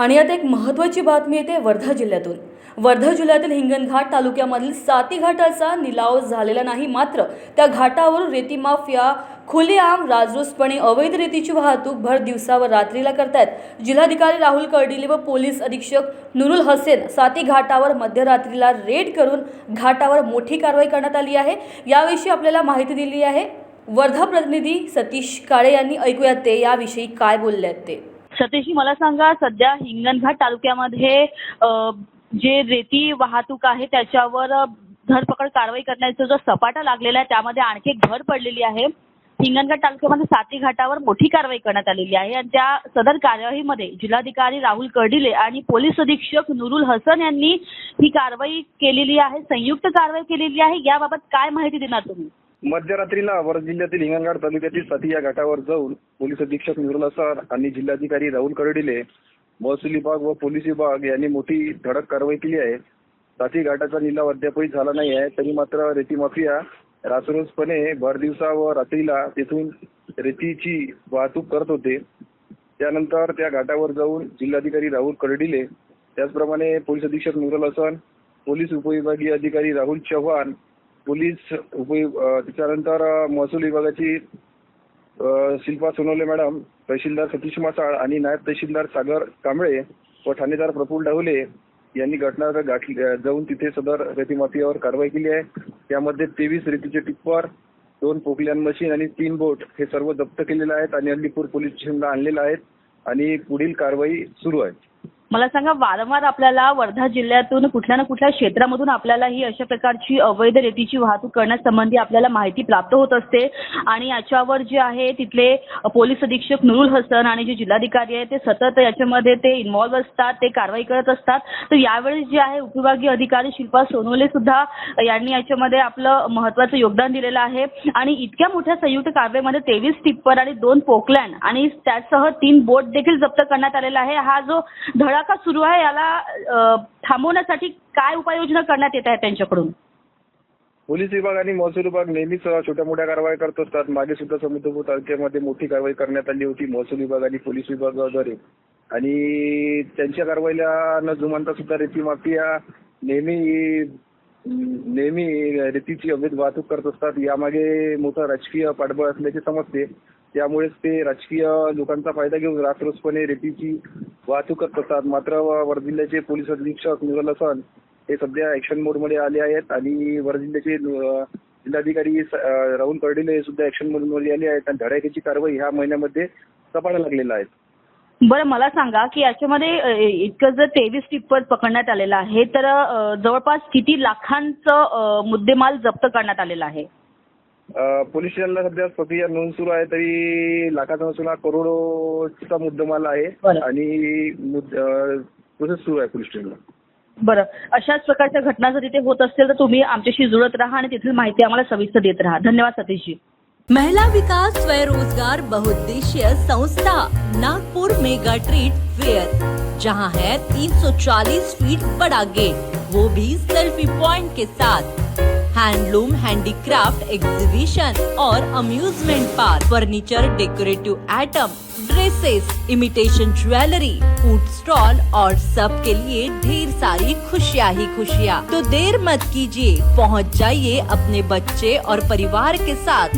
आणि आता एक महत्त्वाची बातमी येते वर्धा जिल्ह्यातून. वर्धा जिल्ह्यातील हिंगणघाट तालुक्यामधील साती घाटाचा निलाव झालेला नाही मात्र त्या घाटावरून रेती माफिया खुलेआम राजरोसपणे अवैध रेतीची वाहतूक भर दिवसा व रात्रीला करतायत. जिल्हाधिकारी राहुल कर्डिले व पोलीस अधीक्षक नुरुल हसेन साती घाटावर मध्यरात्रीला रेड करून घाटावर मोठी कारवाई करण्यात आली आहे. याविषयी आपल्याला माहिती दिली आहे. वर्धा प्रतिनिधी सतीश काळे यांनी ऐकूयात ते. याविषयी काय बोलले आहेत ते? सतेशी मला सांगा सध्या हिंगणघाट तालुक्यामध्ये जे रेती वाहतूक आहे त्याच्यावर धरपकड कारवाई करण्याचा जो सपाटा लागलेला आहे त्यामध्ये आणखी एक भर पडलेली आहे. हिंगणघाट तालुक्यामध्ये साती घाटावर मोठी कारवाई करण्यात आलेली आहे आणि त्या सदर कार्यवाहीमध्ये जिल्हाधिकारी राहुल कर्डिले आणि पोलीस अधीक्षक नुरुल हसन यांनी ही कारवाई केलेली आहे संयुक्त कारवाई केलेली आहे. याबाबत काय माहिती देणार तुम्ही? मध्यरात्रीला वर्धा जिल्ह्यातील हिंगणघाट तालुक्यातील साती या घाटावर जाऊन पोलीस अधीक्षक निरुल सर आणि जिल्हाधिकारी राहुल कर्डिले महसूल विभाग व पोलीस विभाग यांनी मोठी धडक कारवाई केली आहे. साथी घाटाचा निलाव अद्यापही झाला नाही आहे. तरी मात्र रेती माफिया रासरोसपणे भर दिवसा व रात्रीला तेथून रेतीची वाहतूक करत होते. त्यानंतर त्या घाटावर जाऊन जिल्हाधिकारी राहुल कर्डिले त्याचप्रमाणे पोलीस अधीक्षक नुरुल हसन पोलीस उपविभागीय अधिकारी राहुल चव्हाण पोलीस त्याच्यानंतर महसूल विभागाची शिल्पा सोनवणे मॅडम तहसीलदार सतीश मासाळ आणि नायब तहसीलदार सागर कांबळे व ठाणेदार प्रफुल्ल डाहुले यांनी घटना जाऊन तिथे सदर रेतीमाफियावर कारवाई केली आहे. त्यामध्ये तेवीस रेतीचे टिप्पर दोन पोकल्यान मशीन आणि तीन बोट हे सर्व जप्त केलेले आहेत आणि अल्लीपूर पोलीस स्टेशनला आणलेले आहेत आणि पुढील कारवाई सुरू आहे. मला सांगा वारंवार आपल्याला वर्धा जिल्ह्यातून कुठल्या ना कुठल्या क्षेत्रामधून आपल्याला ही अशा प्रकारची अवैध रेतीची वाहतूक करण्यासंबंधी आपल्याला माहिती प्राप्त होत असते? आणि याच्यावर जे आहे तिथले पोलीस अधीक्षक नुरुल हसन आणि जे जिल्हाधिकारी आहे ते सतत याच्यामध्ये ते इन्व्हॉल्व असतात ते कारवाई करत असतात. तर यावेळी जे आहे उपविभागीय अधिकारी शिल्पा सोनवले सुद्धा यांनी याच्यामध्ये आपलं महत्त्वाचं योगदान दिलेलं आहे. आणि इतक्या मोठ्या संयुक्त कारवाईमध्ये तेवीस टिप्पर आणि दोन पोकलँड आणि त्यासह तीन बोट देखील जप्त करण्यात आलेला आहे. हा जो धडाका सुरू आहे याला थांबवण्यासाठी काय उपाययोजना करण्यात येत आहे त्यांच्याकडून? पोलीस विभाग आणि महसूल विभाग नेहमीच छोट्या मोठ्या कारवाई करत असतात. मागे सुद्धा समुद्रपूर तालुक्यामध्ये मोठी कारवाई करण्यात आली होती महसूल विभाग आणि पोलीस विभागाद्वारे आणि त्यांच्या कारवाईला न जुमानता सुद्धा रेती माफिया नेहमी नेहमी रेतीची अवैध वाहतूक करत असतात. यामागे मोठं राजकीय पाठबळ असल्याचे समजते. त्यामुळेच ते राजकीय लोकांचा फायदा घेऊन रात्रोसपणे रेतीची वाहतूक करत असतात. मात्र वर्धा जिल्ह्याचे पोलीस अधीक्षक नुरुल हसन हे सध्या ऍक्शन मोडमध्ये आले आहेत आणि वर्धा जिल्ह्याचे जिल्हाधिकारी राहुल कर्डिले हे सुद्धा ऍक्शन मोडमध्ये आले आहेत. आणि धडाक्याची कारवाई ह्या महिन्यामध्ये सपाटा लागलेला आहे बरं मला सांगा की याच्यामध्ये इतकं जर तेवीस टिप्पर पकडण्यात आलेलं आहे तर जवळपास किती लाखांचं मुद्देमाल जप्त करण्यात आलेला आहे? पोलीस स्टेशनला सध्या प्रक्रिया नोंद सुरू आहे तरी लाखाचा नसून हा करोडोचा मुद्देमाल आहे. आणि प्रोसेस सुरू आहे पोलीस स्टेशनला. बरं. अशाच प्रकारच्या घटना जर तिथे होत असतील तर तुम्ही आमच्याशी जुळत राहा आणि तिथील माहिती आम्हाला सविस्तर देत राहा. धन्यवाद सतीशजी. महिला विकास स्वरोजगार बहुउद्देशीय संस्था, नागपुर मेगा ट्रीट फेयर, जहाँ है 340 फीट बड़ा गेट। वो भी सेल्फी पॉइंट के साथ। हैंडलूम, हैंडीक्राफ्ट, एग्जीबिशन और amusement park. Furniture, decorative item, dresses, imitation jewellery, food stall और सब के लिए ढेर सारी खुशियाँ ही खुशियाँ। तो देर मत कीजिए, पहुँच जाइए अपने बच्चे और परिवार के साथ।